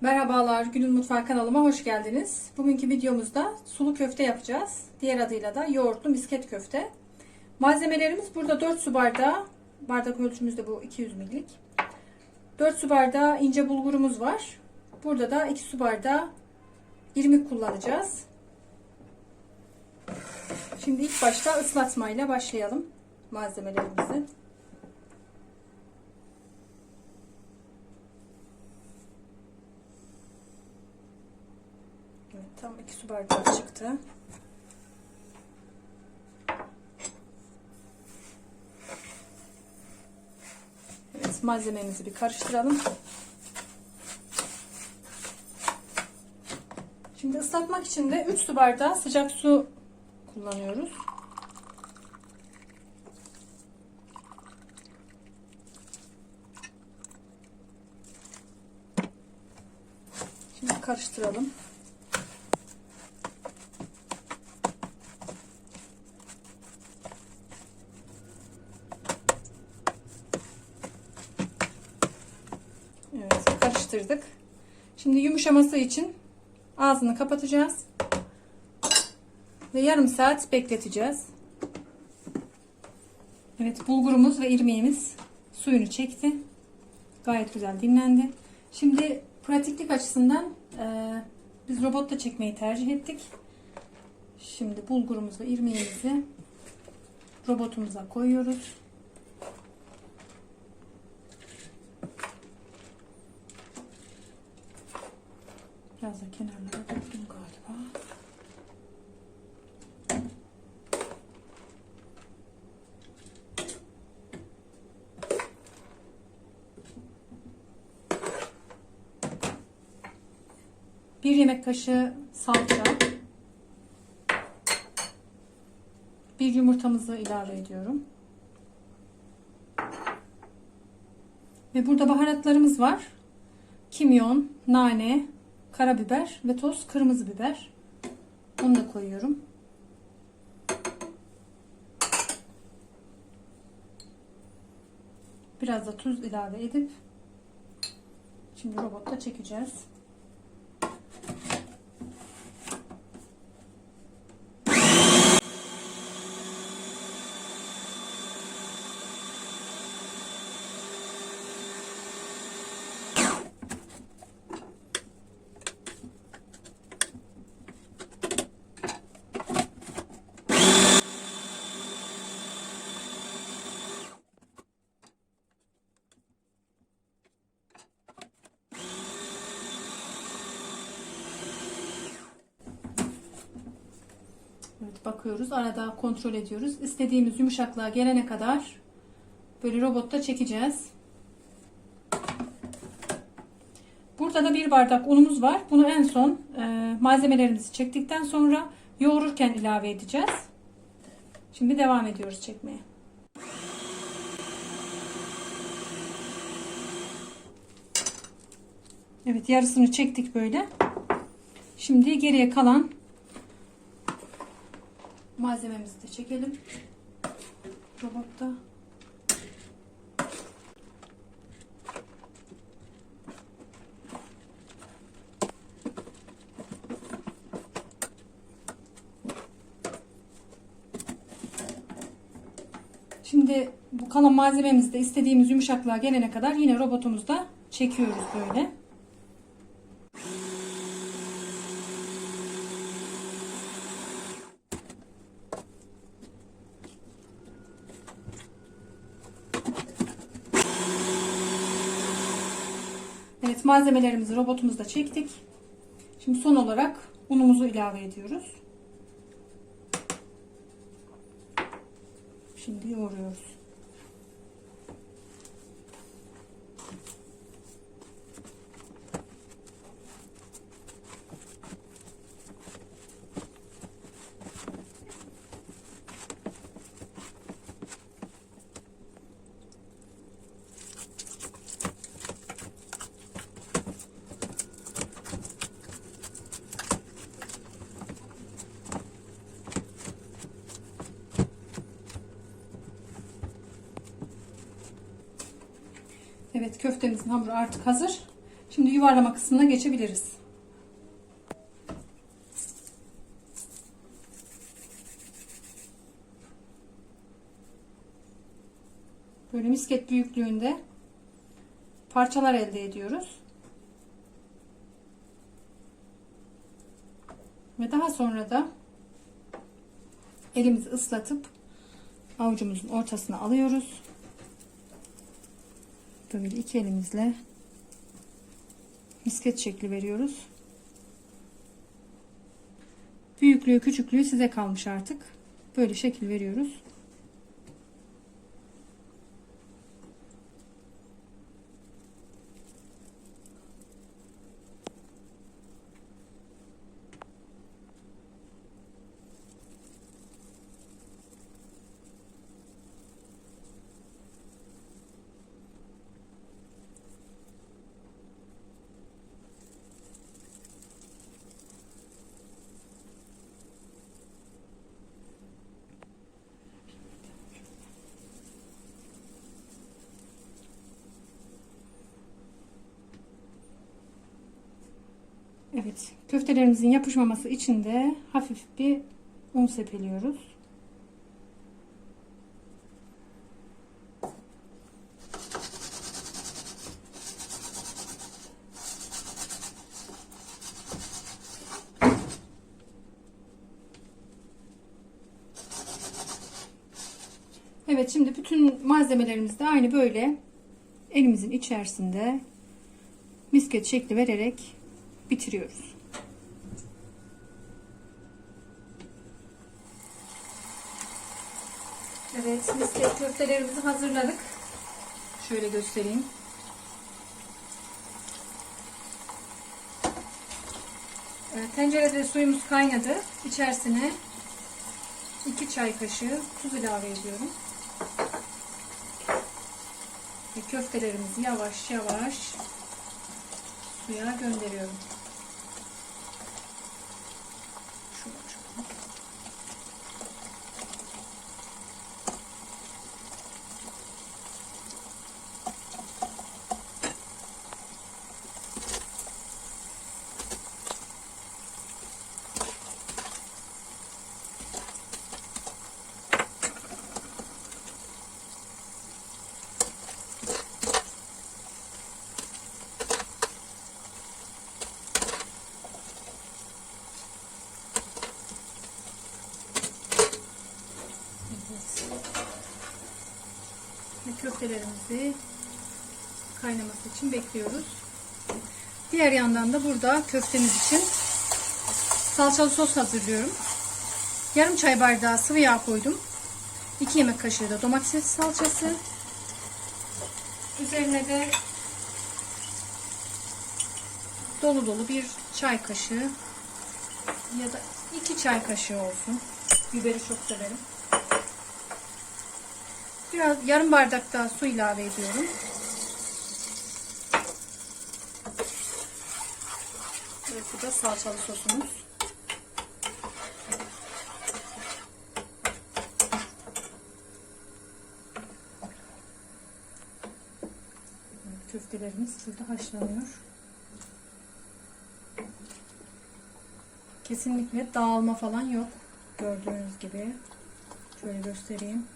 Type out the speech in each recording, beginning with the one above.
Merhabalar, Günün Mutfağı kanalıma hoş geldiniz. Bugünkü videomuzda sulu köfte yapacağız. Diğer adıyla da yoğurtlu misket köfte. Malzemelerimiz burada 4 su bardağı, bardak ölçümüz de bu 200 millik. 4 su bardağı ince bulgurumuz var. Burada da 2 su bardağı irmik kullanacağız. Şimdi ilk başta ıslatmayla başlayalım malzemelerimizi. Evet, tam 2 su bardağı çıktı. Evet, malzememizi bir karıştıralım. Şimdi ıslatmak için de 3 su bardağı sıcak su kullanıyoruz. Şimdi karıştıralım. Evet, karıştırdık. Şimdi yumuşaması için ağzını kapatacağız. Ve yarım saat bekleteceğiz. Evet, bulgurumuz ve irmiğimiz suyunu çekti. Gayet güzel dinlendi. Şimdi pratiklik açısından e, biz robotta çekmeyi tercih ettik. Şimdi bulgurumuzu ve irmiğimizi robotumuza koyuyoruz. Biraz da kenarlara döktüm galiba. Bir yemek kaşığı salça. Bir yumurtamızı ilave ediyorum. Ve burada baharatlarımız var. Kimyon, nane, karabiber ve toz kırmızı biber. Onu da koyuyorum. Biraz da tuz ilave edip şimdi robotta çekeceğiz. Evet, bakıyoruz. Arada kontrol ediyoruz. İstediğimiz yumuşaklığa gelene kadar böyle robotta çekeceğiz. Burada da bir bardak unumuz var. Bunu en son e, malzemelerimizi çektikten sonra yoğururken ilave edeceğiz. Şimdi devam ediyoruz çekmeye. Evet yarısını çektik böyle. Şimdi geriye kalan malzememizi de çekelim. Robotta. Şimdi bu kalan malzememizi de istediğimiz yumuşaklığa gelene kadar yine robotumuzda çekiyoruz böyle. Evet malzemelerimizi robotumuzda çektik. Şimdi son olarak unumuzu ilave ediyoruz. Şimdi yoğuruyoruz. Evet köftemizin hamuru artık hazır. Şimdi yuvarlama kısmına geçebiliriz. Böyle misket büyüklüğünde parçalar elde ediyoruz. Ve daha sonra da elimizi ıslatıp avucumuzun ortasına alıyoruz. Böyle iki elimizle misket şekli veriyoruz. Büyüklüğü küçüklüğü size kalmış artık. Böyle şekil veriyoruz. Evet, köftelerimizin yapışmaması için de hafif bir un sepeliyoruz. Evet, şimdi bütün malzemelerimizi de aynı böyle elimizin içerisinde misket şekli vererek bitiriyoruz. Evet, misket köftelerimizi hazırladık. Şöyle göstereyim. Evet, tencerede suyumuz kaynadı. İçerisine 2 çay kaşığı tuz ilave ediyorum. Ve köftelerimizi yavaş yavaş suya gönderiyorum. Ve köftelerimizi kaynaması için bekliyoruz. Diğer yandan da burada köftemiz için salçalı sos hazırlıyorum. Yarım çay bardağı sıvı yağ koydum. 2 yemek kaşığı da domates salçası. Üzerine de dolu dolu bir çay kaşığı ya da 2 çay kaşığı olsun. Biberi çok severim. Biraz yarım bardak daha su ilave ediyorum. Evet bu da salçalı sosumuz. Köftelerimiz burada haşlanıyor. Kesinlikle dağılma falan yok. Gördüğünüz gibi. Şöyle göstereyim.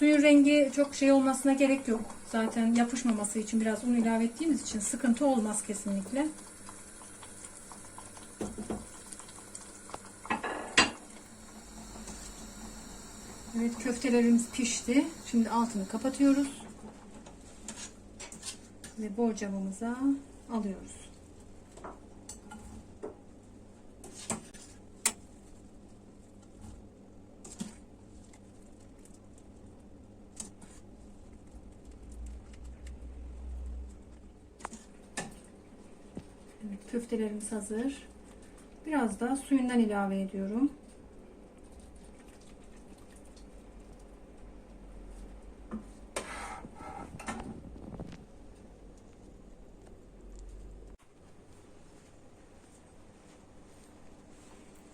Suyun rengi çok şey olmasına gerek yok. Zaten yapışmaması için biraz un ilave ettiğimiz için sıkıntı olmaz kesinlikle. Evet köftelerimiz pişti. Şimdi altını kapatıyoruz. Ve borcamımıza alıyoruz. Evet, köftelerimiz hazır. Biraz da suyundan ilave ediyorum.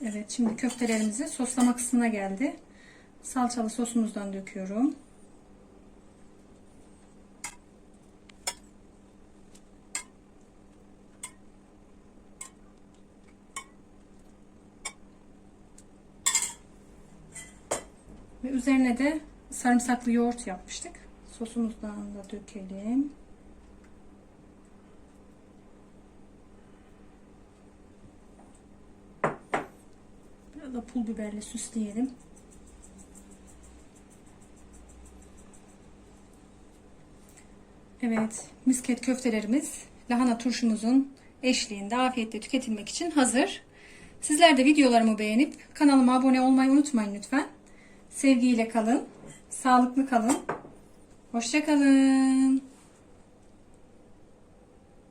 Evet, şimdi köftelerimizi soslama kısmına geldi. Salçalı sosumuzdan döküyorum. Ve üzerine de sarımsaklı yoğurt yapmıştık. Sosumuzdan da dökelim. Biraz da pul biberle süsleyelim. Evet, misket köftelerimiz lahana turşumuzun eşliğinde afiyetle tüketilmek için hazır. Sizler de videolarımı beğenip kanalıma abone olmayı unutmayın lütfen. Sevgiyle kalın, sağlıklı kalın. Hoşça kalın.